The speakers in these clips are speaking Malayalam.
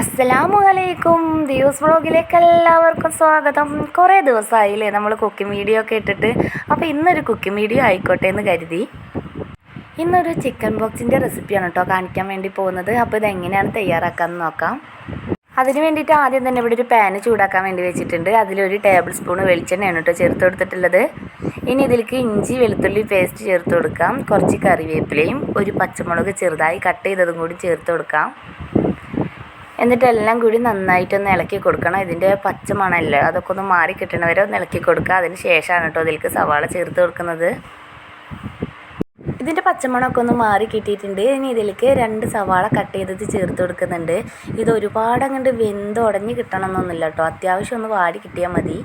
അസ്സലാമു അലൈക്കും ദിവസ് വ്ളോഗിലേക്ക് എല്ലാവർക്കും സ്വാഗതം. കുറേ ദിവസമായില്ലേ നമ്മൾ കുക്കിംഗ് വീഡിയോ ഒക്കെ ഇട്ടിട്ട്. അപ്പോൾ ഇന്നൊരു കുക്കിംഗ് വീഡിയോ ആയിക്കോട്ടെ എന്ന് കരുതി. ഇന്നൊരു ചിക്കൻ ബോക്സിന്റെ റെസിപ്പിയാണ് കേട്ടോ കാണിക്കാൻ വേണ്ടി പോകുന്നത്. അപ്പോൾ ഇതെങ്ങനെയാണ് തയ്യാറാക്കാമെന്ന് നോക്കാം. അതിന് വേണ്ടിയിട്ട് ആദ്യം തന്നെ ഇവിടെ ഒരു പാന് ചൂടാക്കാൻ വേണ്ടി വെച്ചിട്ടുണ്ട്. അതിലൊരു ടേബിൾ സ്പൂൺ വെളിച്ചെണ്ണയാണ് കേട്ടോ ചേർത്ത് കൊടുത്തിട്ടുള്ളത്. ഇനി ഇതിലേക്ക് ഇഞ്ചി വെളുത്തുള്ളി പേസ്റ്റ് ചേർത്ത് കൊടുക്കാം. കുറച്ച് കറിവേപ്പിലയും ഒരു പച്ചമുളക് ചെറുതായി കട്ട് ചെയ്തതും കൂടി ചേർത്ത് കൊടുക്കാം. എന്നിട്ട് എല്ലാം കൂടി നന്നായിട്ടൊന്ന് ഇളക്കി കൊടുക്കണം. ഇതിന്റെ പച്ച മണമല്ലേ അതൊക്കെ ഒന്ന് മാറി കിട്ടണവരെ ഒന്ന് ഇളക്കി കൊടുക്കുക. അതിന് ശേഷമാണ് കേട്ടോ അതിലേക്ക് സവാള ചേർത്ത് കൊടുക്കുന്നത്. ഇതിന്റെ പച്ചമണമൊക്കെ ഒന്ന് മാറി കിട്ടിയിട്ടുണ്ട്. ഇനി ഇതിലേക്ക് രണ്ട് സവാള കട്ട് ചെയ്തത് ചേർത്ത് കൊടുക്കുന്നുണ്ട്. ഇത് ഒരുപാട് അങ്ങോട്ട് വെന്ത് ഉടഞ്ഞ് കിട്ടണമെന്നൊന്നുമില്ല കേട്ടോ. അത്യാവശ്യം ഒന്ന് വാടി കിട്ടിയാൽ മതി.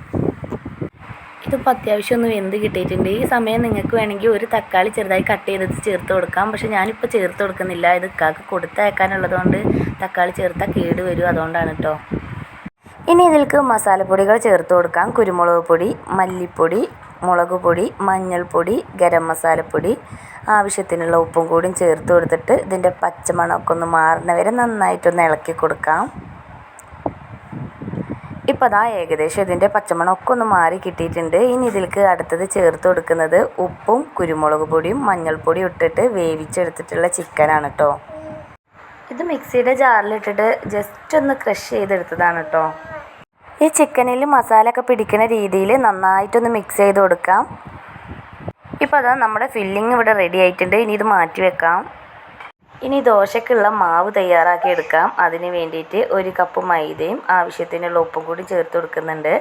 ഇതിപ്പോൾ അത്യാവശ്യം ഒന്ന് വെന്ത് കിട്ടിയിട്ടുണ്ട്. ഈ സമയം നിങ്ങൾക്ക് വേണമെങ്കിൽ ഒരു തക്കാളി ചെറുതായി കട്ട് ചെയ്തത് ചേർത്ത് കൊടുക്കാം. പക്ഷെ ഞാനിപ്പോൾ ചേർത്ത് കൊടുക്കുന്നില്ല. ഇത് ഇക്കാക്ക് കൊടുത്തയക്കാനുള്ളതുകൊണ്ട് തക്കാളി ചേർത്താൽ കേട് വരും അതുകൊണ്ടാണ് കേട്ടോ ഇനി ഇതിലേക്ക് മസാലപ്പൊടികൾ ചേർത്ത് കൊടുക്കാം. കുരുമുളക് പൊടി മല്ലിപ്പൊടി മുളക് പൊടി മഞ്ഞൾപ്പൊടി ഗരം മസാലപ്പൊടി. ആവശ്യത്തിനുള്ള ഉപ്പും കൂടിയും ചേർത്ത് കൊടുത്തിട്ട് ഇതിന്റെ പച്ചമണമൊക്കെ ഒന്ന് മാറുന്ന വരെ നന്നായിട്ടൊന്ന് ഇളക്കി കൊടുക്കാം. ഇപ്പോൾ അതാ ഏകദേശം ഇതിന്റെ പച്ചമണമൊക്കെ ഒന്ന് മാറി കിട്ടിയിട്ടുണ്ട്. ഇനി ഇതിലേക്ക് അടുത്തത് ചേർത്ത് കൊടുക്കുന്നത് ഉപ്പും കുരുമുളക് പൊടിയും മഞ്ഞൾപ്പൊടിയും ഇട്ടിട്ട് വേവിച്ചെടുത്തിട്ടുള്ള ചിക്കനാണ് കേട്ടോ ഇത് മിക്സിയുടെ ജാറിലിട്ടിട്ട് ജസ്റ്റ് ഒന്ന് ക്രഷ് ചെയ്തെടുത്തതാണ് കേട്ടോ ഈ ചിക്കനിൽ മസാല ഒക്കെ പിടിക്കുന്ന രീതിയിൽ നന്നായിട്ടൊന്ന് മിക്സ് ചെയ്ത് കൊടുക്കാം. ഇപ്പോൾ അതാ നമ്മുടെ ഫില്ലിങ് ഇവിടെ റെഡി ആയിട്ടുണ്ട്. ഇനി ഇത് മാറ്റി വെക്കാം. ഇനി ദോശക്കുള്ള മാവ് തയ്യാറാക്കി എടുക്കാം. അതിന് വേണ്ടിയിട്ട് ഒരു കപ്പ് മൈദയും ആവശ്യത്തിനുള്ള ഉപ്പും കൂടി ചേർത്ത് കൊടുക്കുന്നുണ്ട്.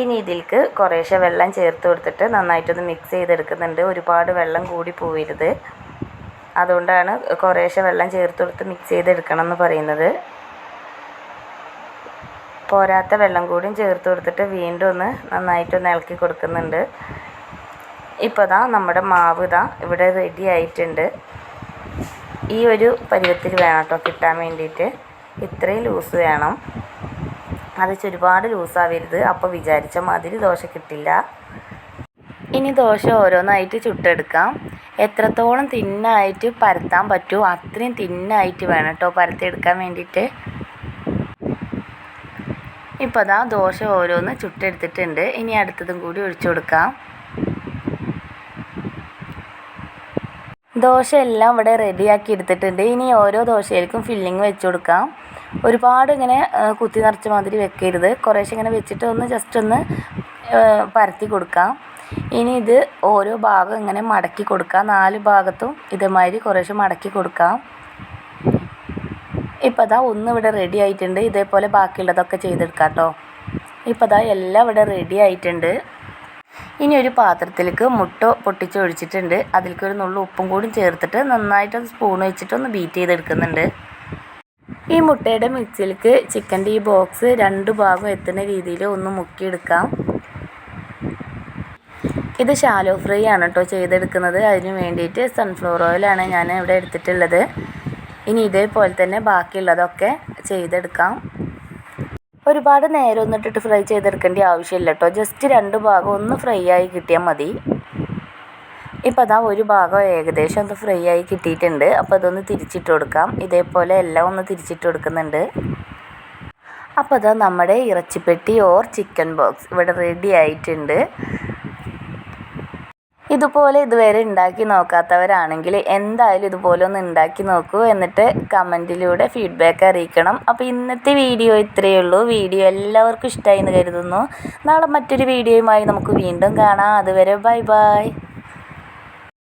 ഇനി ഇതിൽക്ക് കുറേശ്ശെ വെള്ളം ചേർത്ത് കൊടുത്തിട്ട് നന്നായിട്ടൊന്ന് മിക്സ് ചെയ്തെടുക്കുന്നുണ്ട്. ഒരുപാട് വെള്ളം കൂടി പോവരുത്. അതുകൊണ്ടാണ് കുറേശ്ശെ വെള്ളം ചേർത്ത് കൊടുത്ത് മിക്സ് ചെയ്തെടുക്കണം എന്ന് പറയുന്നത്. പോരാത്ത വെള്ളം കൂടിയും ചേർത്ത് കൊടുത്തിട്ട് വീണ്ടും ഒന്ന് നന്നായിട്ടൊന്ന് ഇളക്കി കൊടുക്കുന്നുണ്ട്. ഇപ്പോൾ ഇതാ നമ്മുടെ മാവ് ഇതാ ഇവിടെ റെഡി ആയിട്ടുണ്ട്. ഈ ഒരു പരുവത്തിൽ വേണം കേട്ടോ കിട്ടാൻ വേണ്ടിയിട്ട്. ഇത്രയും ലൂസ് വേണം. അത് ഒരുപാട് ലൂസാവരുത്. അപ്പോൾ വിചാരിച്ച മാതിരി ദോശ കിട്ടില്ല. ഇനി ദോശ ഓരോന്നായിട്ട് ചുട്ടെടുക്കാം. എത്രത്തോളം തിന്നായിട്ട് പരത്താൻ പറ്റുമോ അത്രയും തിന്നായിട്ട് വേണം കേട്ടോ പരത്തിയെടുക്കാൻ വേണ്ടിയിട്ട്. ഇപ്പോൾ അതാ ദോശ ഓരോന്ന് ചുട്ടെടുത്തിട്ടുണ്ട്. ഇനി അടുത്തതും കൂടി ഒഴിച്ചു കൊടുക്കാം. ദോശ എല്ലാം ഇവിടെ റെഡിയാക്കി എടുത്തിട്ടുണ്ട്. ഇനി ഓരോ ദോശയിലേക്കും ഫില്ലിങ് വെച്ച് കൊടുക്കാം. ഒരുപാട് ഇങ്ങനെ കുത്തി നിറച്ച മാതിരി വെക്കരുത്. കുറേശ്ശെ ഇങ്ങനെ വെച്ചിട്ട് ഒന്ന് ജസ്റ്റ് ഒന്ന് പരത്തി കൊടുക്കാം. ഇനി ഇത് ഓരോ ഭാഗം ഇങ്ങനെ മടക്കി കൊടുക്കാം. നാല് ഭാഗത്തും ഇതേമാതിരി കുറേശ്ശെ മടക്കി കൊടുക്കാം. ഇപ്പം അതാ ഒന്ന് ഇവിടെ റെഡി ആയിട്ടുണ്ട്. ഇതേപോലെ ബാക്കിയുള്ളതൊക്കെ ചെയ്തെടുക്കാം കേട്ടോ ഇപ്പം അതാ എല്ലാം ഇവിടെ റെഡി ആയിട്ടുണ്ട്. ഇനി ഒരു പാത്രത്തിലേക്ക് മുട്ട പൊട്ടിച്ചൊഴിച്ചിട്ടുണ്ട്. അതിലേക്ക് ഒരു നുള്ളു ഉപ്പും കൂടി ചേർത്തിട്ട് നന്നായിട്ട് സ്പൂൺ വെച്ചിട്ട് ഒന്ന് ബീറ്റ് ചെയ്തെടുക്കുന്നുണ്ട്. ഈ മുട്ടയുടെ മിക്സിയിലേക്ക് ചിക്കന്റെ ഈ ബോക്സ് രണ്ട് ഭാഗം എത്തുന്ന രീതിയിൽ ഒന്ന് മുക്കിയെടുക്കാം. ഇത് ഷാലോ ഫ്രൈ ആണ് കേട്ടോ ചെയ്തെടുക്കുന്നത്. അതിന് വേണ്ടിയിട്ട് സൺഫ്ലവർ ഓയിലാണ് ഞാൻ ഇവിടെ എടുത്തിട്ടുള്ളത്. ഇനി ഇതേപോലെ തന്നെ ബാക്കിയുള്ളതൊക്കെ ചെയ്തെടുക്കാം. ഒരുപാട് നേരം ഇട്ടിട്ട് ഫ്രൈ ചെയ്തെടുക്കേണ്ട ആവശ്യമില്ല കേട്ടോ ജസ്റ്റ് രണ്ട് ഭാഗം ഒന്ന് ഫ്രൈ ആയി കിട്ടിയാൽ മതി. ഇപ്പം അതാ ഒരു ഭാഗം ഏകദേശം ഒന്ന് ഫ്രൈ ആയി കിട്ടിയിട്ടുണ്ട്. അപ്പോൾ അതൊന്ന് തിരിച്ചിട്ട് കൊടുക്കാം. ഇതേപോലെ എല്ലാം ഒന്ന് തിരിച്ചിട്ട് കൊടുക്കുന്നുണ്ട്. അപ്പോൾ അതാ നമ്മുടെ ഇറച്ചിപ്പെട്ടി ഓർ ചിക്കൻ ബോക്സ് ഇവിടെ റെഡി ആയിട്ടുണ്ട്. ഇതുപോലെ ഇതുവരെ ഉണ്ടാക്കി നോക്കാത്തവരാണെങ്കിൽ എന്തായാലും ഇതുപോലെ ഒന്ന് ഉണ്ടാക്കി നോക്കൂ എന്നിട്ട് കമന്റിലൂടെ ഫീഡ്ബാക്ക് അറിയിക്കണം. അപ്പോൾ ഇന്നത്തെ വീഡിയോ ഇത്രയേ ഉള്ളൂ. വീഡിയോ എല്ലാവർക്കും ഇഷ്ടമായി എന്ന് കരുതുന്നു. നാളെ മറ്റൊരു വീഡിയോയുമായി നമുക്ക് വീണ്ടും കാണാം. അതുവരെ ബൈ ബൈ.